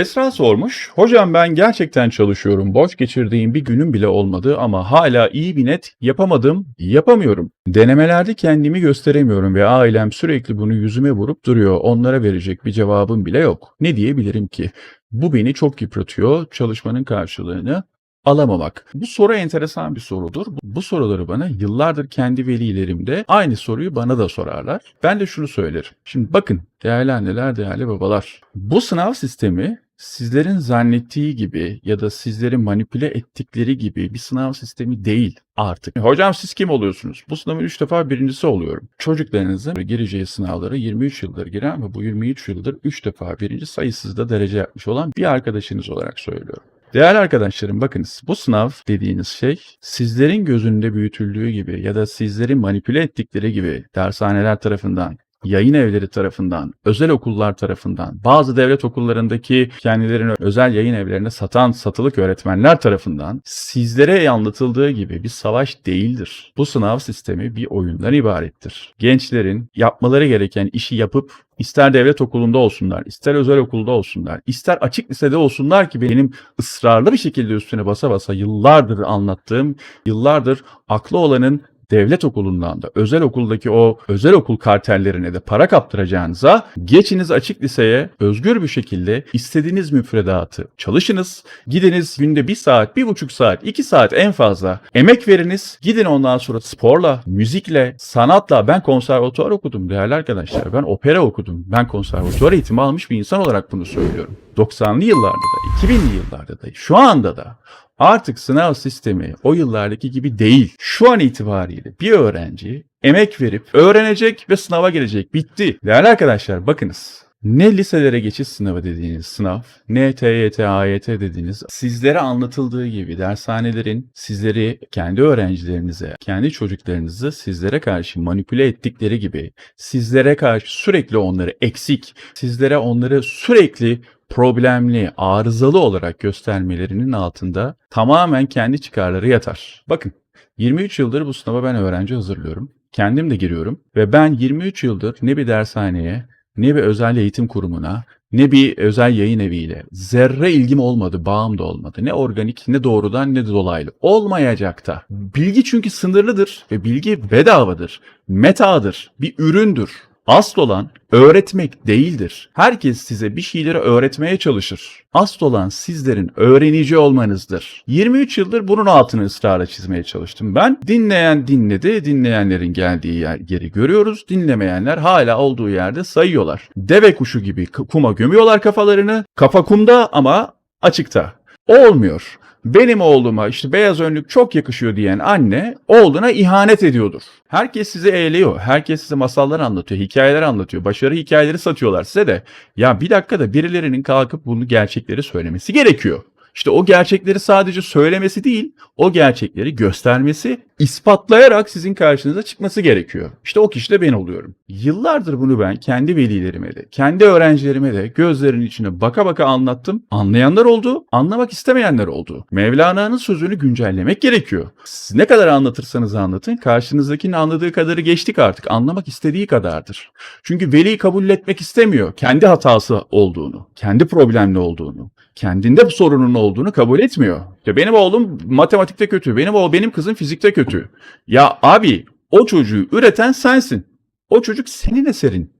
Esra sormuş. Hocam ben gerçekten çalışıyorum. Boş geçirdiğim bir günüm bile olmadı ama hala iyi bir net yapamadım, yapamıyorum. Denemelerde kendimi gösteremiyorum ve ailem sürekli bunu yüzüme vurup duruyor. Onlara verecek bir cevabım bile yok. Ne diyebilirim ki? Bu beni çok yıpratıyor. Çalışmanın karşılığını alamamak. Bu soru enteresan bir sorudur. Bu- soruları bana yıllardır kendi velilerim de aynı soruyu bana da sorarlar. Ben de şunu söylerim. Şimdi bakın değerli anneler, değerli babalar. Bu sınav sistemi sizlerin zannettiği gibi ya da sizleri manipüle ettikleri gibi bir sınav sistemi değil artık. Hocam siz kim oluyorsunuz? Bu sınavın 3 defa birincisi oluyorum. Çocuklarınızın gireceği sınavlara 23 yıldır giren ve bu 23 yıldır 3 defa birinci sayısız da derece yapmış olan bir arkadaşınız olarak söylüyorum. Değerli arkadaşlarım bakınız bu sınav dediğiniz şey sizlerin gözünde büyütüldüğü gibi ya da sizleri manipüle ettikleri gibi dershaneler tarafından yayın evleri tarafından, özel okullar tarafından, bazı devlet okullarındaki kendilerini özel yayın evlerine satan satılık öğretmenler tarafından sizlere anlatıldığı gibi bir savaş değildir. Bu sınav sistemi bir oyundan ibarettir. Gençlerin yapmaları gereken işi yapıp ister devlet okulunda olsunlar, ister özel okulda olsunlar, ister açık lisede olsunlar ki benim ısrarlı bir şekilde üstüne basa basa yıllardır anlattığım, yıllardır aklı olanın devlet okulundan da özel okuldaki o özel okul kartellerine de para kaptıracağınıza geçiniz açık liseye özgür bir şekilde istediğiniz müfredatı çalışınız. Gidiniz günde bir saat, bir buçuk saat, iki saat en fazla emek veriniz. Gidin ondan sonra sporla, müzikle, sanatla ben konservatuvar okudum değerli arkadaşlar. Ben opera okudum. Ben konservatuvar eğitimi almış bir insan olarak bunu söylüyorum. 90'lı yıllarda da, 2000'li yıllarda da, şu anda da Artık sınav sistemi o yıllardaki gibi değil. Şu an itibariyle bir öğrenci emek verip öğrenecek ve sınava girecek. Bitti. Değerli arkadaşlar bakınız. Ne liselere geçiş sınavı dediğiniz sınav, ne TYT, AYT dediğiniz sizlere anlatıldığı gibi dershanelerin sizleri kendi öğrencilerinize, kendi çocuklarınızı sizlere karşı manipüle ettikleri gibi sizlere karşı sürekli onları eksik, sizlere onları sürekli problemli, arızalı olarak göstermelerinin altında tamamen kendi çıkarları yatar. Bakın 23 yıldır bu sınava ben öğrenci hazırlıyorum. Kendim de giriyorum ve ben 23 yıldır ne bir dershaneye, ne bir özel eğitim kurumuna, ne bir özel yayın eviyle zerre ilgim olmadı, bağım da olmadı. Ne organik, ne doğrudan, ne de dolaylı. Olmayacak da. Bilgi çünkü sınırlıdır ve bilgi bedavadır. Metadır, bir üründür. Asıl olan öğretmek değildir. Herkes size bir şeyleri öğretmeye çalışır. Asıl olan sizlerin öğrenici olmanızdır. 23 yıldır bunun altını ısrarla çizmeye çalıştım. Ben dinleyen dinledi, dinleyenlerin geldiği yer, yeri görüyoruz. Dinlemeyenler hala olduğu yerde sayıyorlar. Deve kuşu gibi kuma gömüyorlar kafalarını. Kafa kumda ama açıkta. Olmuyor. Benim oğluma işte beyaz önlük çok yakışıyor diyen anne oğluna ihanet ediyordur. Herkes sizi eğliyor. Herkes size masallar anlatıyor, hikayeler anlatıyor. Başarı hikayeleri satıyorlar size de. Ya bir dakika da birilerinin kalkıp bunu gerçekleri söylemesi gerekiyor. İşte o gerçekleri sadece söylemesi değil, o gerçekleri göstermesi, ispatlayarak sizin karşınıza çıkması gerekiyor. İşte o kişi de ben oluyorum. Yıllardır bunu ben kendi velilerime de, kendi öğrencilerime de gözlerinin içine baka baka anlattım. Anlayanlar oldu, anlamak istemeyenler oldu. Mevlana'nın sözünü güncellemek gerekiyor. Siz ne kadar anlatırsanız anlatın, karşınızdakinin anladığı kadarı geçtik artık. Anlamak istediği kadardır. Çünkü veli kabul etmek istemiyor kendi hatası olduğunu, kendi problemli olduğunu, kendinde bir sorunun olduğunu kabul etmiyor. Ya benim oğlum matematikte kötü, benim o benim kızım fizikte kötü. Ya abi o çocuğu üreten sensin. O çocuk senin eserin.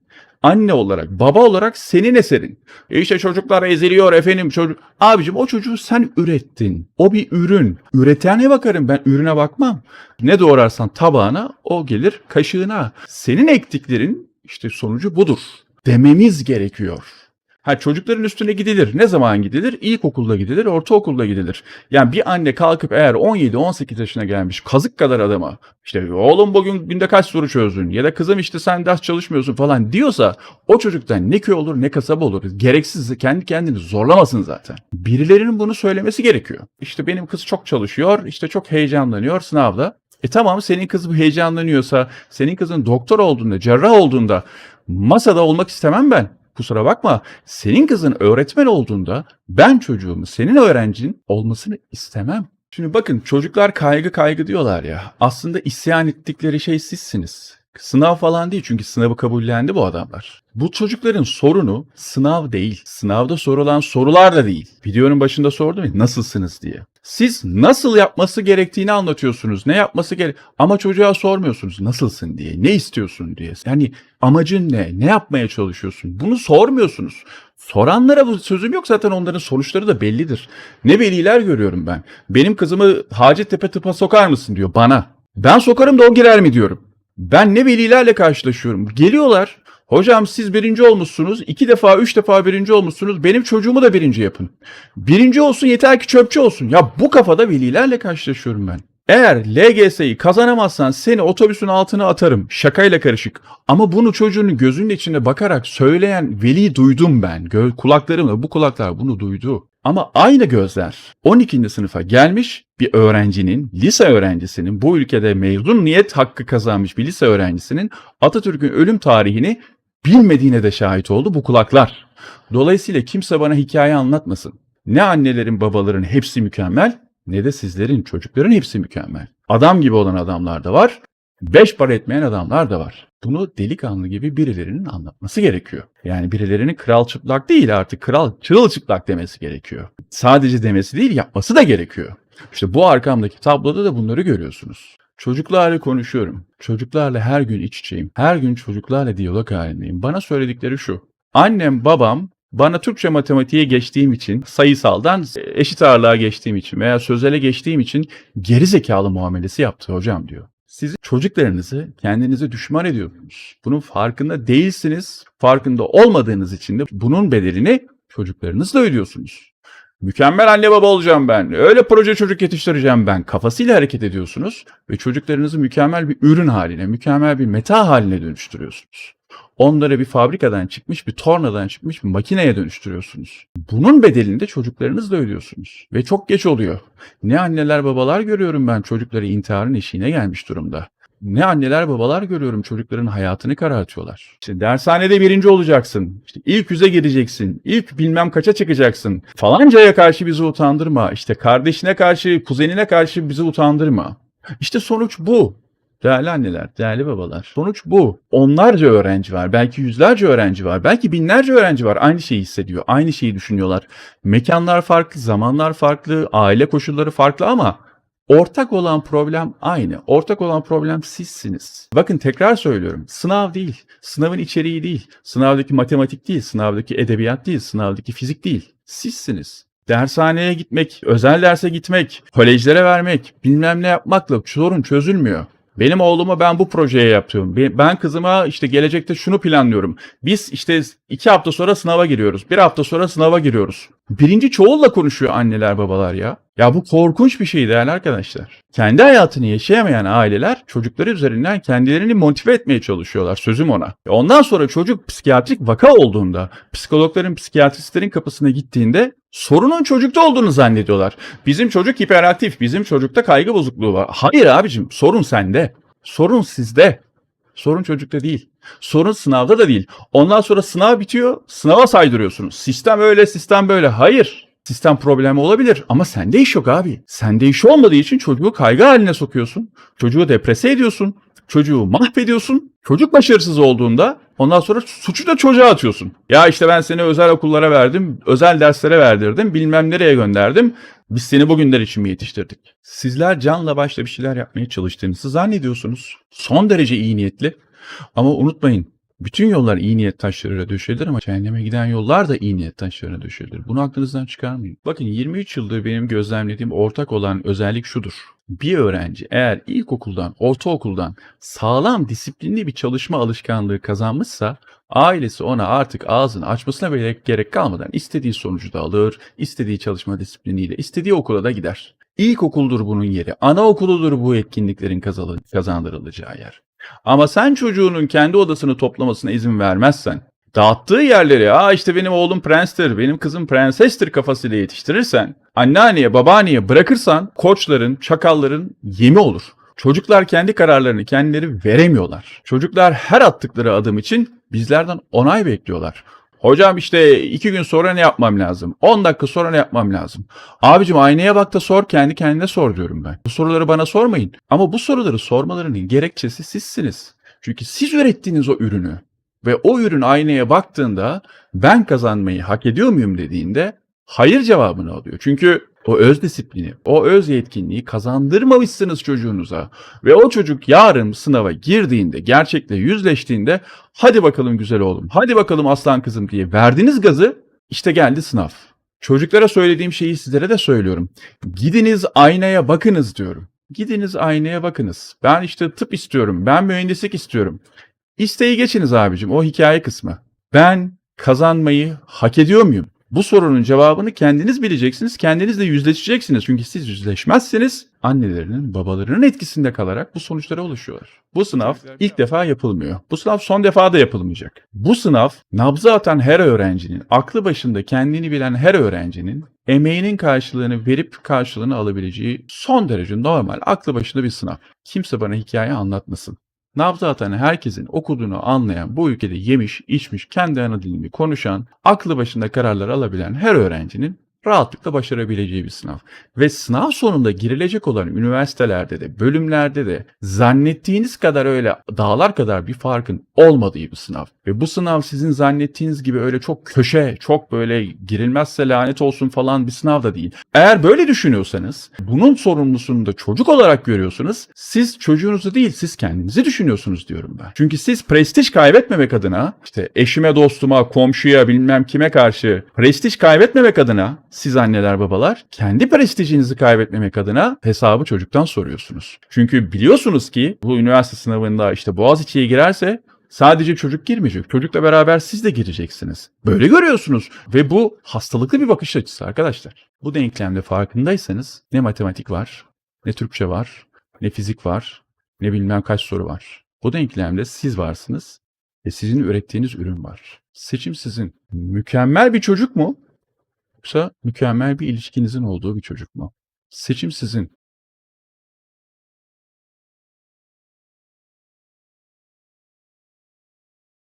Anne olarak, baba olarak senin eserin. E işte çocuklar eziliyor efendim çocuk. Abicim o çocuğu sen ürettin. O bir ürün. Üretene bakarım ben ürüne bakmam. Ne doğrarsan tabağına o gelir kaşığına. Senin ektiklerin işte sonucu budur. Dememiz gerekiyor. Ha çocukların üstüne gidilir. Ne zaman gidilir? İlkokulda gidilir, ortaokulda gidilir. Yani bir anne kalkıp eğer 17-18 yaşına gelmiş kazık kadar adama işte oğlum bugün günde kaç soru çözdün ya da kızım işte sen ders çalışmıyorsun falan diyorsa o çocuktan ne köy olur ne kasaba olur. Gereksiz kendi kendini zorlamasın zaten. Birilerinin bunu söylemesi gerekiyor. İşte benim kız çok çalışıyor, işte çok heyecanlanıyor sınavda. E tamam senin kız bu heyecanlanıyorsa, senin kızın doktor olduğunda, cerrah olduğunda masada olmak istemem ben. Kusura bakma. Senin kızın öğretmen olduğunda ben çocuğumu senin öğrencin olmasını istemem. Şimdi bakın çocuklar kaygı kaygı diyorlar ya. Aslında isyan ettikleri şey sizsiniz. Sınav falan değil çünkü sınavı kabullendi bu adamlar. Bu çocukların sorunu sınav değil. Sınavda sorulan sorular da değil. Videonun başında sordum ya nasılsınız diye. Siz nasıl yapması gerektiğini anlatıyorsunuz. Ne yapması gerek ama çocuğa sormuyorsunuz nasılsın diye. Ne istiyorsun diye. Yani amacın ne? Ne yapmaya çalışıyorsun? Bunu sormuyorsunuz. Soranlara bu sözüm yok zaten onların sonuçları da bellidir. Ne veliler görüyorum ben. Benim kızımı Hacettepe tıpa sokar mısın diyor bana. Ben sokarım da o girer mi diyorum. Ben ne velilerle karşılaşıyorum. Geliyorlar. Hocam siz birinci olmuşsunuz. iki defa, üç defa birinci olmuşsunuz. Benim çocuğumu da birinci yapın. Birinci olsun yeter ki çöpçü olsun. Ya bu kafada velilerle karşılaşıyorum ben. Eğer LGS'yi kazanamazsan seni otobüsün altına atarım. Şakayla karışık. Ama bunu çocuğunun gözünün içine bakarak söyleyen veli duydum ben. Gö- kulaklarımla bu kulaklar bunu duydu. Ama aynı gözler 12. sınıfa gelmiş bir öğrencinin, lise öğrencisinin, bu ülkede mezuniyet hakkı kazanmış bir lise öğrencisinin Atatürk'ün ölüm tarihini bilmediğine de şahit oldu bu kulaklar. Dolayısıyla kimse bana hikaye anlatmasın. Ne annelerin babaların hepsi mükemmel ne de sizlerin çocukların hepsi mükemmel. Adam gibi olan adamlar da var. Beş para etmeyen adamlar da var. Bunu delikanlı gibi birilerinin anlatması gerekiyor. Yani birilerinin kral çıplak değil artık kral çırılçıplak demesi gerekiyor. Sadece demesi değil yapması da gerekiyor. İşte bu arkamdaki tabloda da bunları görüyorsunuz. Çocuklarla konuşuyorum. Çocuklarla her gün iç içeyim. Her gün çocuklarla diyalog halindeyim. Bana söyledikleri şu. Annem, babam bana Türkçe matematiğe geçtiğim için, sayısaldan eşit ağırlığa geçtiğim için veya sözele geçtiğim için geri zekalı muamelesi yaptı hocam diyor. Siz çocuklarınızı kendinize düşman ediyorsunuz. Bunun farkında değilsiniz. Farkında olmadığınız için de bunun bedelini çocuklarınızla ödüyorsunuz. Mükemmel anne baba olacağım ben. Öyle proje çocuk yetiştireceğim ben. Kafasıyla hareket ediyorsunuz ve çocuklarınızı mükemmel bir ürün haline, mükemmel bir meta haline dönüştürüyorsunuz. Onları bir fabrikadan çıkmış, bir tornadan çıkmış bir makineye dönüştürüyorsunuz. Bunun bedelini de çocuklarınızla ödüyorsunuz. Ve çok geç oluyor. Ne anneler babalar görüyorum ben çocukları intiharın eşiğine gelmiş durumda. Ne anneler babalar görüyorum çocukların hayatını karartıyorlar. İşte dershanede birinci olacaksın. İşte ilk yüze gireceksin. İlk bilmem kaça çıkacaksın. Falancaya karşı bizi utandırma. İşte kardeşine karşı, kuzenine karşı bizi utandırma. İşte sonuç bu. Değerli anneler, değerli babalar. Sonuç bu. Onlarca öğrenci var. Belki yüzlerce öğrenci var. Belki binlerce öğrenci var. Aynı şeyi hissediyor. Aynı şeyi düşünüyorlar. Mekanlar farklı, zamanlar farklı, aile koşulları farklı ama ortak olan problem aynı. Ortak olan problem sizsiniz. Bakın tekrar söylüyorum. Sınav değil. Sınavın içeriği değil. Sınavdaki matematik değil. Sınavdaki edebiyat değil. Sınavdaki fizik değil. Sizsiniz. Dershaneye gitmek, özel derse gitmek, kolejlere vermek, bilmem ne yapmakla sorun çözülmüyor. Benim oğluma ben bu projeye yapıyorum. Ben kızıma işte gelecekte şunu planlıyorum. Biz işte iki hafta sonra sınava giriyoruz. Bir hafta sonra sınava giriyoruz. Birinci çoğulla konuşuyor anneler babalar ya. Ya bu korkunç bir şey değerli arkadaşlar. Kendi hayatını yaşayamayan aileler çocukları üzerinden kendilerini motive etmeye çalışıyorlar. Sözüm ona. Ondan sonra çocuk psikiyatrik vaka olduğunda, psikologların, psikiyatristlerin kapısına gittiğinde sorunun çocukta olduğunu zannediyorlar. Bizim çocuk hiperaktif, bizim çocukta kaygı bozukluğu var. Hayır abicim, sorun sende. Sorun sizde. Sorun çocukta değil. Sorun sınavda da değil. Ondan sonra sınav bitiyor, sınava saydırıyorsunuz. Sistem öyle, sistem böyle. Hayır. Sistem problemi olabilir ama sende iş yok abi. Sende iş olmadığı için çocuğu kaygı haline sokuyorsun. Çocuğu deprese ediyorsun. Çocuğu mahvediyorsun. Çocuk başarısız olduğunda ondan sonra suçu da çocuğa atıyorsun. Ya işte ben seni özel okullara verdim, özel derslere verdirdim, bilmem nereye gönderdim. Biz seni bugünler için mi yetiştirdik? Sizler canla başla bir şeyler yapmaya çalıştığınızı zannediyorsunuz. Son derece iyi niyetli. Ama unutmayın bütün yollar iyi niyet taşlarıyla döşelir ama cehenneme giden yollar da iyi niyet taşlarına döşelir. Bunu aklınızdan çıkarmayın. Bakın 23 yıldır benim gözlemlediğim ortak olan özellik şudur. Bir öğrenci eğer ilkokuldan, ortaokuldan sağlam disiplinli bir çalışma alışkanlığı kazanmışsa ailesi ona artık ağzını açmasına bile gerek kalmadan istediği sonucu da alır, istediği çalışma disipliniyle, istediği okula da gider. İlkokuldur bunun yeri, anaokuludur bu etkinliklerin kazandırılacağı yer. Ama sen çocuğunun kendi odasını toplamasına izin vermezsen, dağıttığı yerleri, aa işte benim oğlum prenstir, benim kızım prensestir kafasıyla yetiştirirsen, anneanneye, babaanneye bırakırsan koçların, çakalların yemi olur. Çocuklar kendi kararlarını kendileri veremiyorlar. Çocuklar her attıkları adım için bizlerden onay bekliyorlar. Hocam işte iki gün sonra ne yapmam lazım? 10 dakika sonra ne yapmam lazım? Abicim aynaya bak da sor kendi kendine sor diyorum ben. Bu soruları bana sormayın. Ama bu soruları sormalarının gerekçesi sizsiniz. Çünkü siz ürettiğiniz o ürünü ve o ürün aynaya baktığında ben kazanmayı hak ediyor muyum dediğinde hayır cevabını alıyor. Çünkü o öz disiplini, o öz yetkinliği kazandırmamışsınız çocuğunuza. Ve o çocuk yarın sınava girdiğinde, gerçekle yüzleştiğinde hadi bakalım güzel oğlum, hadi bakalım aslan kızım diye verdiğiniz gazı işte geldi sınav. Çocuklara söylediğim şeyi sizlere de söylüyorum. Gidiniz aynaya bakınız diyorum. Gidiniz aynaya bakınız. Ben işte tıp istiyorum, ben mühendislik istiyorum. İsteği geçiniz abicim, o hikaye kısmı. Ben kazanmayı hak ediyor muyum? Bu sorunun cevabını kendiniz bileceksiniz, kendinizle yüzleşeceksiniz. Çünkü siz yüzleşmezseniz annelerinin, babalarının etkisinde kalarak bu sonuçlara ulaşıyorlar. Bu sınav ilk defa yapılmıyor. Bu sınav son defa da yapılmayacak. Bu sınav nabzı atan her öğrencinin, aklı başında kendini bilen her öğrencinin emeğinin karşılığını verip karşılığını alabileceği son derece normal, aklı başında bir sınav. Kimse bana hikaye anlatmasın. Nabzı atan herkesin okuduğunu anlayan, bu ülkede yemiş, içmiş, kendi ana dilini konuşan, aklı başında kararlar alabilen her öğrencinin rahatlıkla başarabileceği bir sınav. Ve sınav sonunda girilecek olan üniversitelerde de, bölümlerde de zannettiğiniz kadar öyle dağlar kadar bir farkın olmadığı bir sınav. Ve bu sınav sizin zannettiğiniz gibi öyle çok köşe, çok böyle girilmezse lanet olsun falan bir sınav da değil. Eğer böyle düşünüyorsanız, bunun sorumlusunu da çocuk olarak görüyorsunuz, siz çocuğunuzu değil, siz kendinizi düşünüyorsunuz diyorum ben. Çünkü siz prestij kaybetmemek adına, işte eşime, dostuma, komşuya, bilmem kime karşı prestij kaybetmemek adına siz anneler babalar kendi prestijinizi kaybetmemek adına hesabı çocuktan soruyorsunuz. Çünkü biliyorsunuz ki bu üniversite sınavında işte Boğaziçi'ye girerse sadece çocuk girmeyecek. Çocukla beraber siz de gireceksiniz. Böyle görüyorsunuz ve bu hastalıklı bir bakış açısı arkadaşlar. Bu denklemde farkındaysanız ne matematik var, ne Türkçe var, ne fizik var, ne bilmem kaç soru var. Bu denklemde siz varsınız ve sizin ürettiğiniz ürün var. Seçim sizin. Mükemmel bir çocuk mu? Yoksa mükemmel bir ilişkinizin olduğu bir çocuk mu? Seçim sizin.